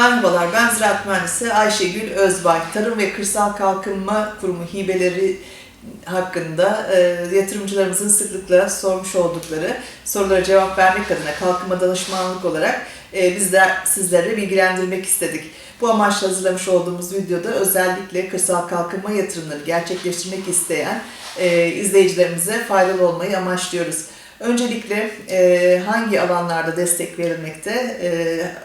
Merhabalar, ben Ziraat Mühendisi Ayşegül Özbay. Tarım ve Kırsal Kalkınma Kurumu hibeleri hakkında e, yatırımcılarımızın sıklıkla sormuş oldukları sorulara cevap vermek adına kalkınma danışmanlık olarak e, biz de sizlere bilgilendirmek istedik. Bu amaçla hazırlamış olduğumuz videoda özellikle kırsal kalkınma yatırımları gerçekleştirmek isteyen e, izleyicilerimize faydalı olmayı amaçlıyoruz. Öncelikle e, hangi alanlarda destek verilmekte, e,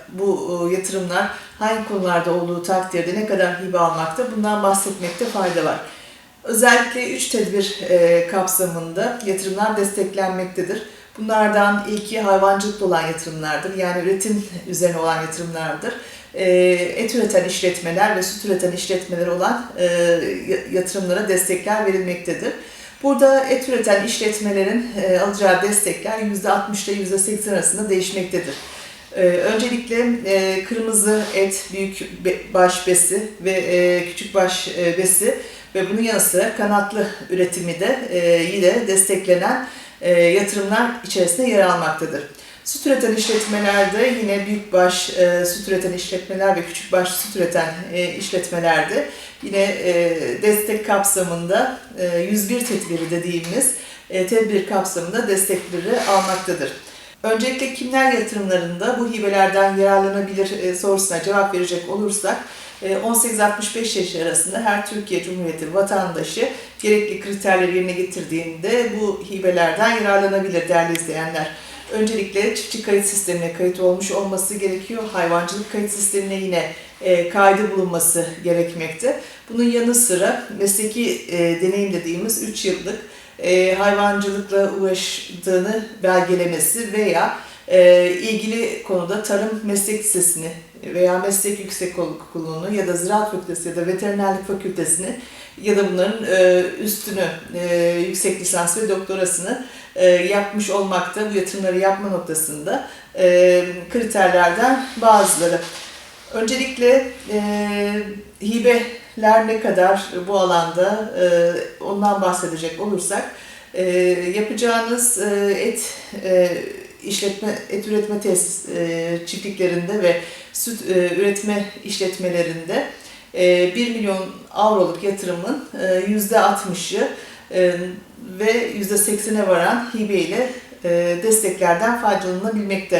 bu e, yatırımlar hangi konularda olduğu takdirde ne kadar hibe almakta bundan bahsetmekte fayda var. Özellikle 3 tedbir e, kapsamında yatırımlar desteklenmektedir. Bunlardan ilki hayvancılıkla olan yatırımlardır. Yani üretim üzerine olan yatırımlardır. E, et üreten işletmeler ve süt üreten işletmeler olan e, yatırımlara destekler verilmektedir. Burada et üreten işletmelerin e, alacağı destekler %60 ile %80 arasında değişmektedir. E, öncelikle e, kırmızı et, büyük be, baş besi ve e, küçük baş e, besi ve bunun yanı sıra kanatlı üretimi de e, yine desteklenen e, yatırımlar içerisinde yer almaktadır. Süt üreten işletmelerde yine büyükbaş e, süt üreten işletmeler ve küçükbaş süt üreten e, işletmelerde yine e, destek kapsamında e, 101 tedbiri dediğimiz e, tedbir kapsamında destekleri almaktadır. Öncelikle kimler yatırımlarında bu hibelerden yararlanabilir e, sorusuna cevap verecek olursak e, 18-65 yaş arasında her Türkiye Cumhuriyeti vatandaşı gerekli kriterleri yerine getirdiğinde bu hibelerden yararlanabilir değerli izleyenler. Öncelikle çiftçi kayıt sistemine kayıt olmuş olması gerekiyor. Hayvancılık kayıt sistemine yine e, kaydı bulunması gerekmekte. Bunun yanı sıra mesleki e, deneyim dediğimiz 3 yıllık e, hayvancılıkla uğraştığını belgelemesi veya e, ilgili konuda tarım meslek lisesini veya meslek yüksekokulu'nu ya da ziraat fakültesi ya da veterinerlik fakültesini ya da bunların e, üstünü e, yüksek lisans ve doktorasını e, yapmış olmakta bu yatırımları yapma noktasında e, kriterlerden bazıları. Öncelikle e, hibeler ne kadar bu alanda e, ondan bahsedecek olursak e, yapacağınız e, et e, işletme et üretme tesis e, çiftliklerinde ve süt e, üretme işletmelerinde e, 1 milyon avroluk yatırımın e, %60'ı e, ve %80'e varan hibe ile e, desteklerden faydalanabilmekte.